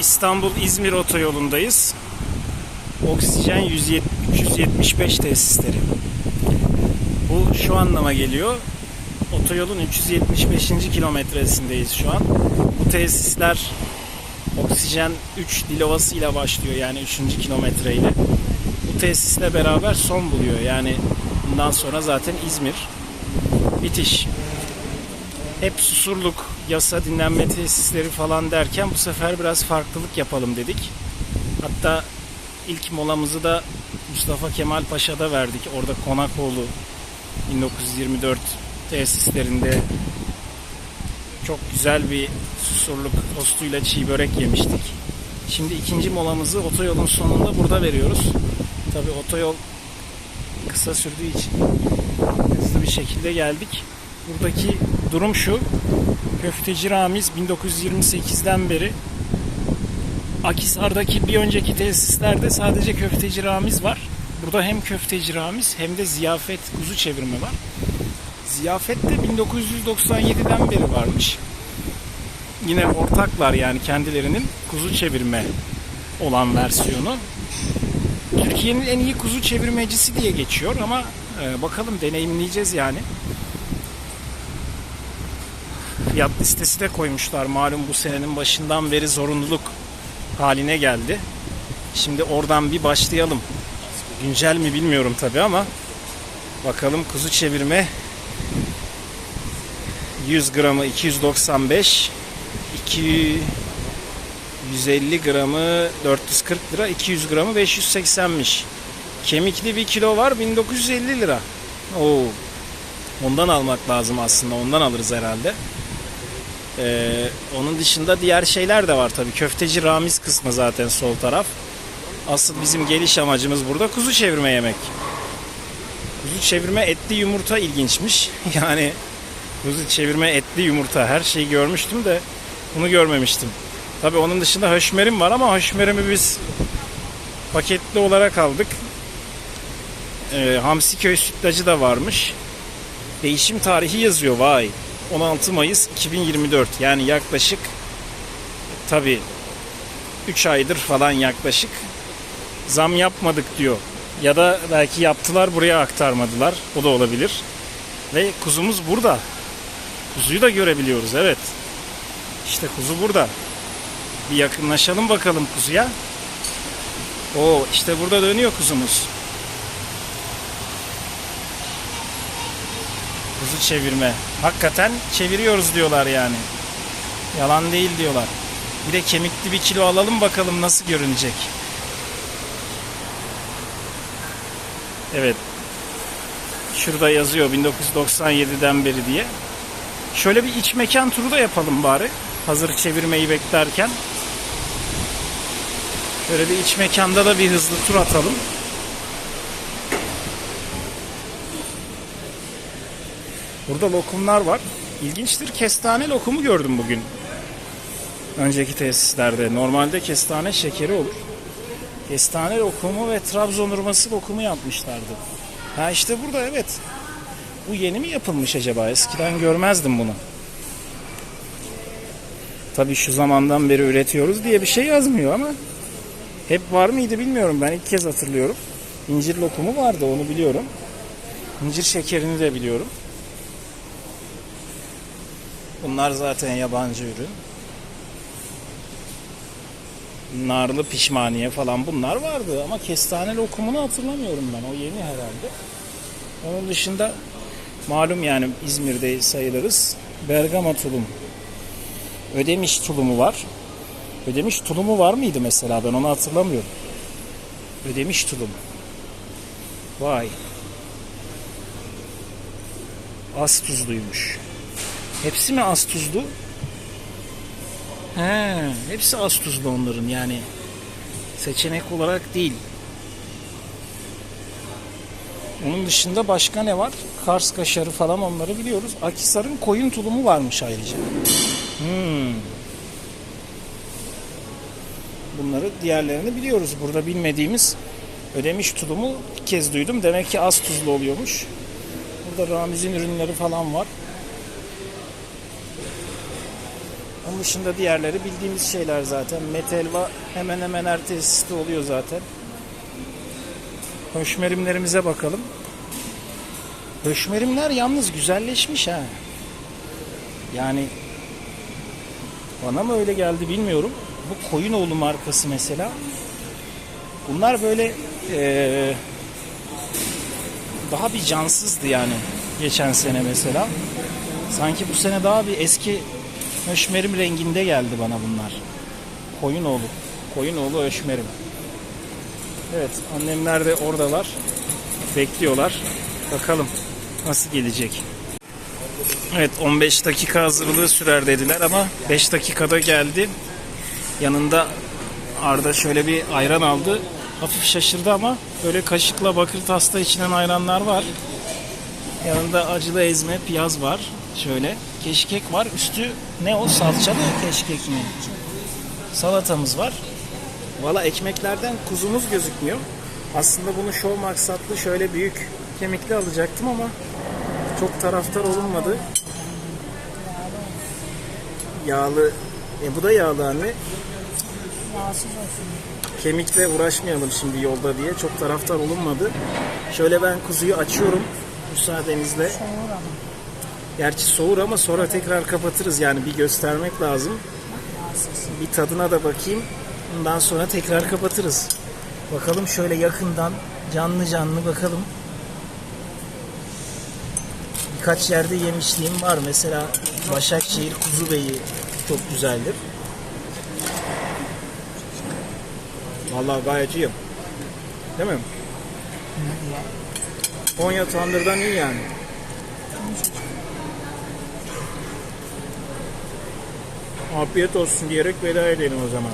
İstanbul-İzmir otoyolundayız. Oksijen 170 375 tesisleri. Bu şu anlama geliyor. Otoyolun 375. kilometresindeyiz şu an. Bu tesisler oksijen 3 dilovası ile başlıyor yani 3. kilometreyle. Bu tesisle beraber son buluyor. Yani bundan sonra zaten İzmir bitiş. Hep susurluk, yasa dinlenme tesisleri falan derken bu sefer biraz farklılık yapalım dedik. Hatta ilk molamızı da Mustafa Kemal Paşa'da verdik. Orada Konakoğlu 1924 tesislerinde çok güzel bir susurluk tostuyla çiğ börek yemiştik. Şimdi ikinci molamızı otoyolun sonunda burada veriyoruz. Tabi otoyol kısa sürdüğü için hızlı bir şekilde geldik. Buradaki durum şu. Köfteci Ramiz 1928'den beri Akisar'daki bir önceki tesislerde sadece köfteci Ramiz var. Burada hem köfteci Ramiz hem de ziyafet kuzu çevirme var. Ziyafet de 1997'den beri varmış. Yine ortaklar yani kendilerinin kuzu çevirme olan versiyonu. Türkiye'nin en iyi kuzu çevirmecisi diye geçiyor ama e, bakalım deneyimleyeceğiz yani. Fiyat listesi de koymuşlar. Malum bu senenin başından beri zorunluluk haline geldi. Şimdi oradan bir başlayalım. Güncel mi bilmiyorum tabi ama bakalım kuzu çevirme 100 gramı 295 2 150 gramı 440 lira 200 gramı 580'miş. Kemikli bir kilo var 1950 lira. Oo. Ondan almak lazım aslında. Ondan alırız herhalde. Ee, onun dışında diğer şeyler de var tabii. Köfteci Ramiz kısmı zaten sol taraf. Asıl bizim geliş amacımız burada kuzu çevirme yemek. Kuzu çevirme etli yumurta ilginçmiş. Yani kuzu çevirme etli yumurta her şeyi görmüştüm de bunu görmemiştim. Tabii onun dışında höşmerim var ama höşmerimi biz paketli olarak aldık. Ee, Hamsiköy sütlacı da varmış. Değişim tarihi yazıyor vay. 16 Mayıs 2024 yani yaklaşık tabi 3 aydır falan yaklaşık zam yapmadık diyor. Ya da belki yaptılar buraya aktarmadılar. O da olabilir. Ve kuzumuz burada. Kuzuyu da görebiliyoruz evet. İşte kuzu burada. Bir yakınlaşalım bakalım kuzuya. O işte burada dönüyor kuzumuz. Kuzu çevirme. Hakikaten çeviriyoruz diyorlar yani. Yalan değil diyorlar. Bir de kemikli bir kilo alalım bakalım nasıl görünecek. Evet. Şurada yazıyor 1997'den beri diye. Şöyle bir iç mekan turu da yapalım bari. Hazır çevirmeyi beklerken. Şöyle bir iç mekanda da bir hızlı tur atalım. Burada lokumlar var. İlginçtir. Kestane lokumu gördüm bugün. Önceki tesislerde. Normalde kestane şekeri olur. Kestane lokumu ve Trabzon hurması lokumu yapmışlardı. Ha işte burada evet. Bu yeni mi yapılmış acaba? Eskiden görmezdim bunu. Tabii şu zamandan beri üretiyoruz diye bir şey yazmıyor ama hep var mıydı bilmiyorum. Ben ilk kez hatırlıyorum. İncir lokumu vardı onu biliyorum. İncir şekerini de biliyorum. Bunlar zaten yabancı ürün. Narlı pişmaniye falan bunlar vardı ama kestane lokumunu hatırlamıyorum ben. O yeni herhalde. Onun dışında malum yani İzmir'de sayılırız. Bergama tulum. Ödemiş tulumu var. Ödemiş tulumu var mıydı mesela? Ben onu hatırlamıyorum. Ödemiş tulum. Vay. Az tuzluymuş. Hepsi mi az tuzlu? He, hepsi az tuzlu onların yani. Seçenek olarak değil. Onun dışında başka ne var? Kars kaşarı falan onları biliyoruz. Akisar'ın koyun tulumu varmış ayrıca. Hmm. Bunları diğerlerini biliyoruz. Burada bilmediğimiz ödemiş tulumu kez duydum. Demek ki az tuzlu oluyormuş. Burada Ramiz'in ürünleri falan var. Dışında diğerleri bildiğimiz şeyler zaten. Metelva hemen hemen her tesiste oluyor zaten. Höşmerimlerimize bakalım. Höşmerimler yalnız güzelleşmiş ha. Yani bana mı öyle geldi bilmiyorum. Bu Koyunoğlu markası mesela. Bunlar böyle eee, daha bir cansızdı yani geçen sene mesela. Sanki bu sene daha bir eski höşmerim renginde geldi bana bunlar. Koyunoğlu. Koyunoğlu höşmerim. Evet annemler de oradalar. Bekliyorlar. Bakalım nasıl gelecek. Evet 15 dakika hazırlığı sürer dediler ama 5 dakikada geldi. Yanında Arda şöyle bir ayran aldı. Hafif şaşırdı ama böyle kaşıkla bakır tasta içilen ayranlar var. Yanında acılı ezme piyaz var. Şöyle keşkek var. Üstü ne o salçalı keşkek mi? Salatamız var. Valla ekmeklerden kuzumuz gözükmüyor. Aslında bunu şov maksatlı şöyle büyük kemikli alacaktım ama çok taraftar olunmadı. Yağlı. E bu da yağlı anne. Yağsız olsun. Kemikle uğraşmayalım şimdi yolda diye çok taraftar olunmadı. Şöyle ben kuzuyu açıyorum müsaadenizle. Soğur ama. Gerçi soğur ama sonra tekrar kapatırız yani bir göstermek lazım. Bir tadına da bakayım. Ondan sonra tekrar kapatırız. Bakalım şöyle yakından canlı canlı bakalım. Birkaç yerde yemişliğim var. Mesela Başakşehir Kuzu Beyi çok güzeldir. Vallahi gayet iyi. Değil mi? Konya Tandır'dan iyi yani. Afiyet olsun diyerek veda edelim o zaman.